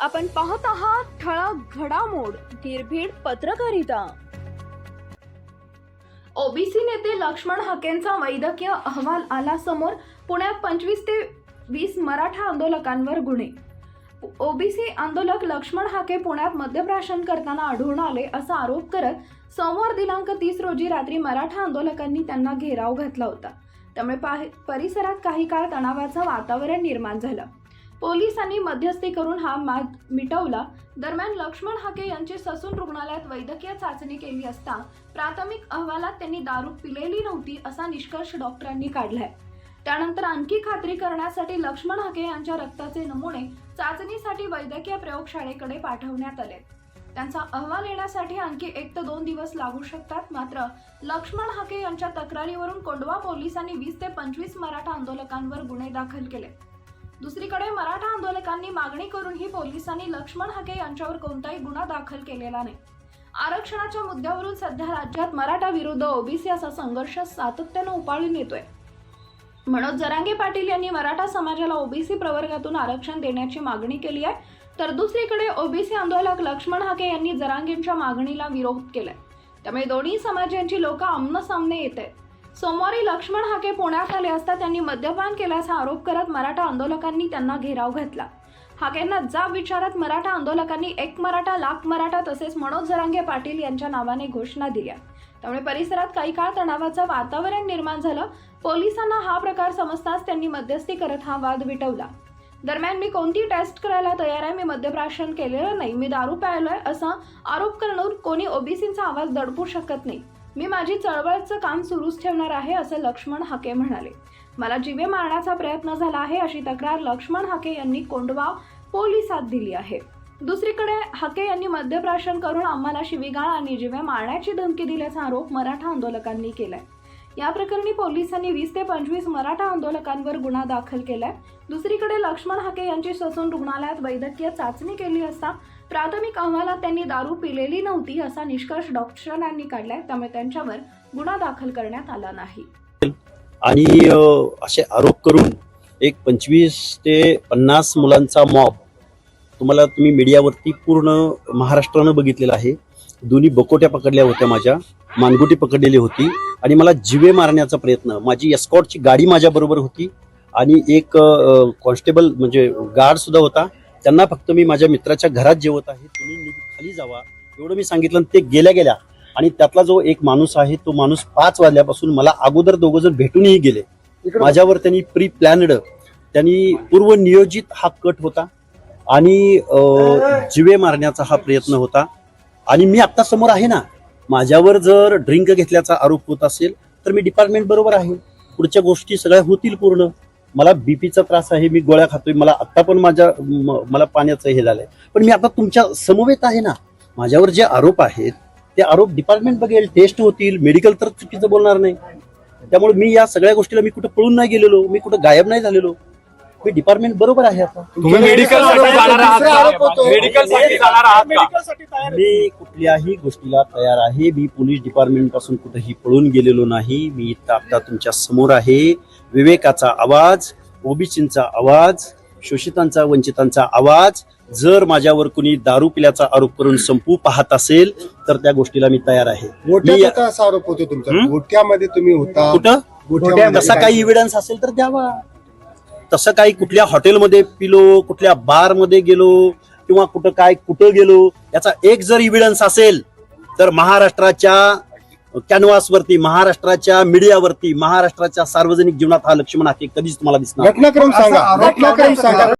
आपण पाहत आहात ठळक घडामोड निर्भीड पत्रकारिता. ओबीसी नेते लक्ष्मण हकेंचा वैद्यकीय अहवाल आला समोर पुण्यात पंचवीस ते वीस मराठा आंदोलकांवर गुन्हे. ओबीसी आंदोलक लक्ष्मण हाके पुण्यात मद्यप्राशन करताना आढळून आले असा आरोप करत सोमवार दिनांक तीस रोजी रात्री मराठा आंदोलकांनी त्यांना घेराव घातला होता. त्यामुळे परिसरात काही काळ तणावाचं वातावरण निर्माण झालं. पोलिसांनी मध्यस्थी करून हा माग मिटवला. दरम्यान लक्ष्मण हाके यांची ससून रुग्णालयात वैद्यकीय चाचणी केली असता प्राथमिक अहवालात त्यांनी दारू पिलेली नव्हती असा निष्कर्ष डॉक्टरांनी काढलाय. त्यानंतर आणखी खात्री करण्यासाठी लक्ष्मण हाके यांच्या रक्ताचे नमुने चाचणीसाठी वैद्यकीय प्रयोगशाळेकडे पाठवण्यात आले. त्यांचा अहवाल येण्यासाठी आणखी एक ते दोन दिवस लागू शकतात मात्र लक्ष्मण हाके यांच्या तक्रारीवरून कोंडवा पोलिसांनी वीस ते पंचवीस मराठा आंदोलकांवर गुन्हे दाखल केले. दुसरीकडे मराठा आंदोलकांनी मागणी करूनही पोलिसांनी लक्ष्मण हाके यांच्यावर कोणताही गुन्हा दाखल केलेला नाही. आरक्षणाच्या मुद्द्यावरून सध्या राज्यात मराठा विरुद्ध ओबीसी असा संघर्ष सातत्यानं उपाळून येतोय. मनोज जरांगे पाटील यांनी मराठा समाजाला ओबीसी प्रवर्गातून आरक्षण देण्याची मागणी केली आहे. तर दुसरीकडे ओबीसी आंदोलक लक्ष्मण हाके यांनी जरांगेंच्या मागणीला विरोध केलाय. त्यामुळे दोन्ही समाजांची लोक आमने येत आहेत. सोमवारी लक्ष्मण हाके पुण्यात आले असता त्यांनी मद्यपान केल्याचा आरोप करत मराठा आंदोलकांनी त्यांना घेराव घातला. हाकेंना जाब विचारत मराठा आंदोलकांनी एक मराठा लाख मराठा तसेच मनोज जरांगे पाटील यांच्या नावाने घोषणा दिल्या. त्यामुळे परिसरात काही काळ तणावाचं वातावरण निर्माण झालं. पोलिसांना हा प्रकार समजताच त्यांनी मध्यस्थी करत हा वाद विटवला. दरम्यान मी कोणती टेस्ट करायला तयार आहे? मी मद्यप्राशन केलेलं नाही. मी दारू प्यायलोय? असा आरोप करून कोणी ओबीसींचा आवाज दडपू शकत नाही. मी माझी चळवळचं काम सुरूच ठेवणार आहे असं लक्ष्मण हाके म्हणाले. मला जीवे मारण्याचा प्रयत्न झाला आहे अशी तक्रार लक्ष्मण हाके यांनी कोंडवा पोलिसात दिली आहे. दुसरीकडे हाके यांनी मद्यप्राशन करून आम्हाला शिवीगाळ आणि जीवे मारण्याची धमकी दिल्याचा आरोप मराठा आंदोलकांनी केलाय. या प्रकरणी पोलिसांनी वीस ते पंचवीस मराठा आंदोलकांवर गुन्हा दाखल केलाय. दुसरीकडे लक्ष्मण हाके यांची ससून रुग्णालयात वैद्यकीय चाचणी केली असता प्राथमिक अहवालात त्यांनी दारू पिलेली नव्हती असा निष्कर्ष डॉक्टरांनी काढलाय त्यामुळे त्यांच्यावर गुन्हा दाखल करण्यात आला नाही. आणि असे आरोप करून एक पंचवीस ते पन्नास मुलांचा मॉब तुम्हाला तुम्ही मीडियावरती पूर्ण महाराष्ट्रानं बघितलेला आहे. दोन्ही बकोट्या पकडल्या होत्या माझ्या मानगुटी पकडलेली होती आणि मला जिवे मारण्याचा प्रयत्न माझी एस्कॉटची गाडी माझ्याबरोबर होती आणि एक कॉन्स्टेबल म्हणजे गार्ड सुद्धा होता. त्यांना फक्त मी माझ्या मित्राच्या घरात जेवत आहे तुम्ही खाली जावा एवढं मी सांगितलं आणि ते गेल्या गेल्या. आणि त्यातला जो एक माणूस आहे तो माणूस पाच वाजल्यापासून मला अगोदर दोघं जण भेटूनही गेले. माझ्यावर त्यांनी प्री प्लॅनड त्यांनी पूर्व नियोजित हा कट होता आणि जिवे मारण्याचा हा प्रयत्न होता. आणि मी आता समोर आहे ना माझ्यावर जर ड्रिंक घेतल्याचा आरोप होत असेल तर मी डिपार्टमेंट बरोबर आहे. पुढच्या गोष्टी सगळ्या होतील पूर्ण. मला बीपीचा त्रास आहे मी गोळ्या खातोय मला आत्ता पण माझ्या मला पाण्याचं हे झालंय. पण मी आता तुमच्या समवेत आहे ना माझ्यावर जे आरोप आहेत ते आरोप डिपार्टमेंट बघेल टेस्ट होतील मेडिकल तर चुकीचं बोलणार नाही. त्यामुळे मी या सगळ्या गोष्टीला मी कुठं पळून नाही गेलेलो मी कुठं गायब नाही झालेलो. मी डिपार्टमेंट बरोबर आहे आता? तुम्ही मेडिकलसाठी जाणार आहात का मेडिकलसाठी जाणार आहात का? मी कुठल्याही गोष्टीला तयार आहे. मी पोलीस डिपार्टमेंटपासून कुठेही पळून गेलेलो नाही. मी इथं आता तुमच्यासमोर आहे. विवेकाचा आवाज ओबीसींचा आवाज शोषितांचा वंचितांचा आवाज जर माझ्यावर कुणी दारू पिल्याचा आरोप करून संपू पाहत असेल तर त्या गोष्टीला मी तयार आहे. मी- असा आरोप होतो तुमचा. हं? गोट्यामध्ये तुम्ही होता. कुठं? तसा काही इव्हिडन्स असेल तर द्यावा. तसं काही कुठल्या हॉटेलमध्ये पिलो कुठल्या बारमध्ये गेलो किंवा कुठं काय कुठं गेलो याचा एक जर इव्हिडन्स असेल तर महाराष्ट्राच्या कॅनव्हासवरती महाराष्ट्राच्या मीडियावरती महाराष्ट्राच्या सार्वजनिक जीवनात हा लक्ष्मण हाके कधीच तुम्हाला दिसणार नाही. घटनाक्रम सांगा घटनाक्रम सांगा